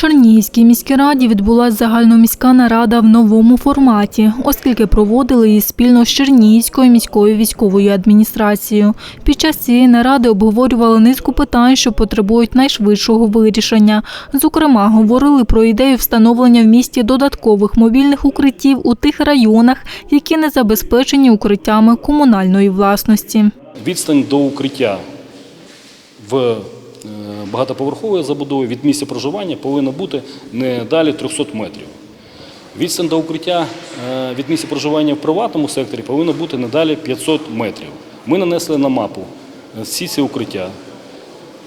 Чернігівській міській раді відбулася загальноміська нарада в новому форматі, оскільки проводили її спільно з Чернігівською міською військовою адміністрацією. Під час цієї наради обговорювали низку питань, що потребують найшвидшого вирішення. Зокрема, говорили про ідею встановлення в місті додаткових мобільних укриттів у тих районах, які не забезпечені укриттями комунальної власності. Відстань до укриття в багатоповерховій забудові від місця проживання повинна бути не далі 300 метрів. Відстань до укриття е, від місця проживання в приватному секторі повинна бути не далі 500 метрів. Ми нанесли на мапу е, всі ці укриття,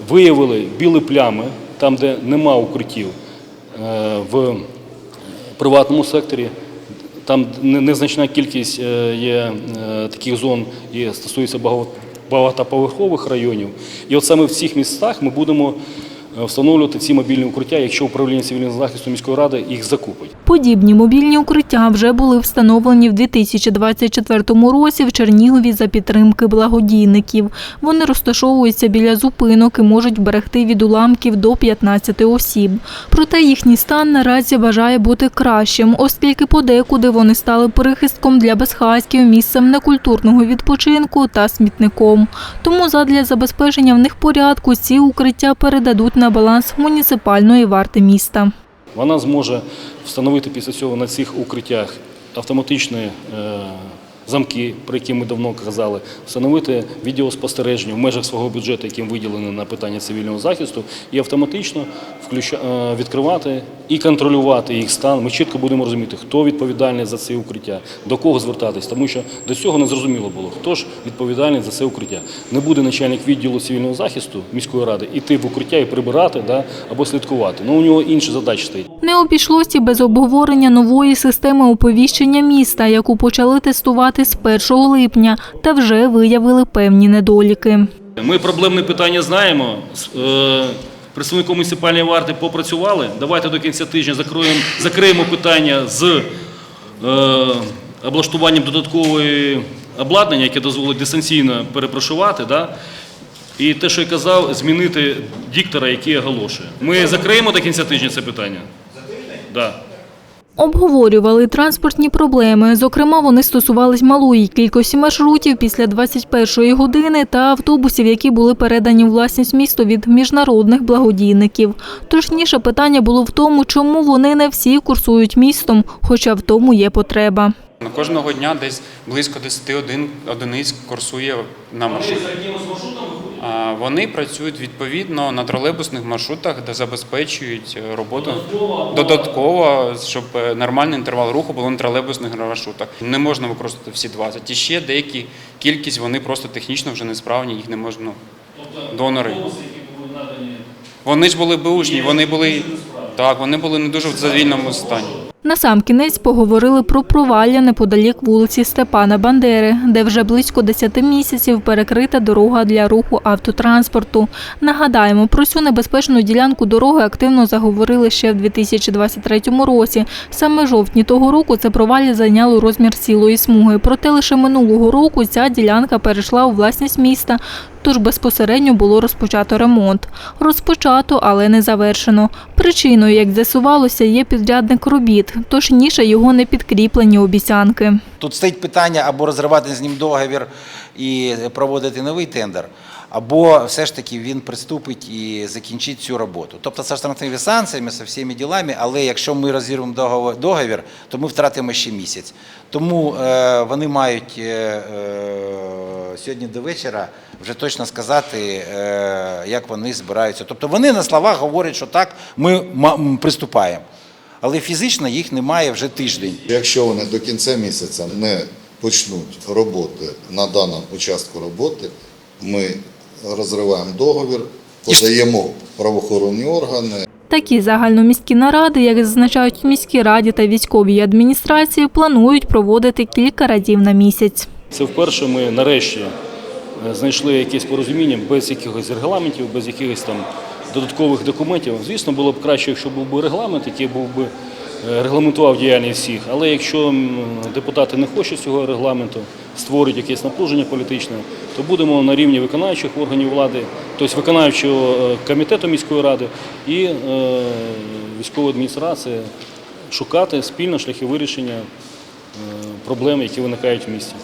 виявили білі плями там, де нема укриттів е, в приватному секторі. Там незначна кількість є таких зон і стосується багатоповерхових районів. І от саме в цих містах ми будемо встановлювати ці мобільні укриття, якщо управління цивільного захисту міської ради їх закупить. Подібні мобільні укриття вже були встановлені в 2024 році в Чернігові за підтримки благодійників. Вони розташовуються біля зупинок і можуть вберегти від уламків до 15 осіб. Проте їхній стан наразі бажає бути кращим, оскільки подекуди вони стали прихистком для безхатьків, місцем некультурного відпочинку та смітником. Тому задля забезпечення в них порядку ці укриття передадуть на баланс муніципальної варти міста. Вона зможе встановити після цього на цих укриттях автоматичні е, замки, про які ми давно казали, встановити відеоспостереження в межах свого бюджету, яким виділено на питання цивільного захисту, і автоматично е, відкривати і контролювати їх стан. Ми чітко будемо розуміти, хто відповідальний за це укриття, до кого звертатись, тому що до цього не зрозуміло було, хто ж відповідальний за це укриття. Не буде начальник відділу цивільного захисту міської ради іти в укриття і прибирати да, або слідкувати. Ну у нього інші задачі стоїть. Не обійшлося без обговорення нової системи оповіщення міста, яку почали тестувати з 1 липня, та вже виявили певні недоліки. Ми проблемне питання знаємо. Е, представником муніципальної варти попрацювали. Давайте до кінця тижня закроємо, закриємо питання з е, облаштуванням додаткової обладнання, яке дозволить дистанційно перепрошувати. Да? І те, що я казав, змінити диктора, який оголошує. Ми закриємо до кінця тижня це питання? Да. Обговорювали транспортні проблеми. Зокрема, вони стосувались малої кількості маршрутів після 21-ї години та автобусів, які були передані у власність місту від міжнародних благодійників. Точніше, питання було в тому, чому вони не всі курсують містом, хоча в тому є потреба. На Кожного дня десь близько 10 один- одиниць курсує на маршрут. Вони працюють відповідно на тролейбусних маршрутах, де забезпечують е, роботу додатково, щоб е, нормальний інтервал руху було на тролейбусних маршрутах. Не можна використати всі 20. І ще деякі кількість вони просто технічно вже несправні, їх не можна ну, донори. Вони ж були беушні, вони були так, вони були не дуже в задовільному стані. Насамкінець поговорили про провалля неподалік вулиці Степана Бандери, де вже близько 10 місяців перекрита дорога для руху автотранспорту. Нагадаємо, про цю небезпечну ділянку дороги активно заговорили ще в 2023 році. Саме жовтні того року це провалля зайняло розмір цілої смуги. Проте лише минулого року ця ділянка перейшла у власність міста, тож безпосередньо було розпочато ремонт. Розпочато, але не завершено. Причиною, як з'ясувалося, є підрядник робіт, Тож ніше його не підкріплені обіцянки. Тут стоїть питання або розривати з ним договір і проводити новий тендер, або все ж таки він приступить і закінчить цю роботу. Тобто з штрафними санкціями, з всіми ділами, але якщо ми розірвемо договір, то ми втратимо ще місяць. Тому е, вони мають е, е, сьогодні до вечора вже точно сказати, як вони збираються. Тобто вони на словах говорять, що так, ми приступаємо. Але фізично їх немає вже тиждень. Якщо вони до кінця місяця не почнуть роботи на даному участку роботи, ми розриваємо договір, подаємо правоохоронні органи. Такі загальноміські наради, як зазначають в міській раді та військовій адміністрації, планують проводити кілька разів на місяць. Це вперше ми нарешті е, знайшли якесь порозуміння без якихось регламентів, без якихось там додаткових документів. Звісно, було б краще, якщо був би регламент, який був би регламентував діяльність всіх. Але якщо депутати не хочуть цього регламенту, створюють якесь напруження політичне, то будемо на рівні виконавчих органів влади, тобто виконавчого е, комітету міської ради і е, військової адміністрації шукати спільно шляхи вирішення е, проблем, які виникають в місті.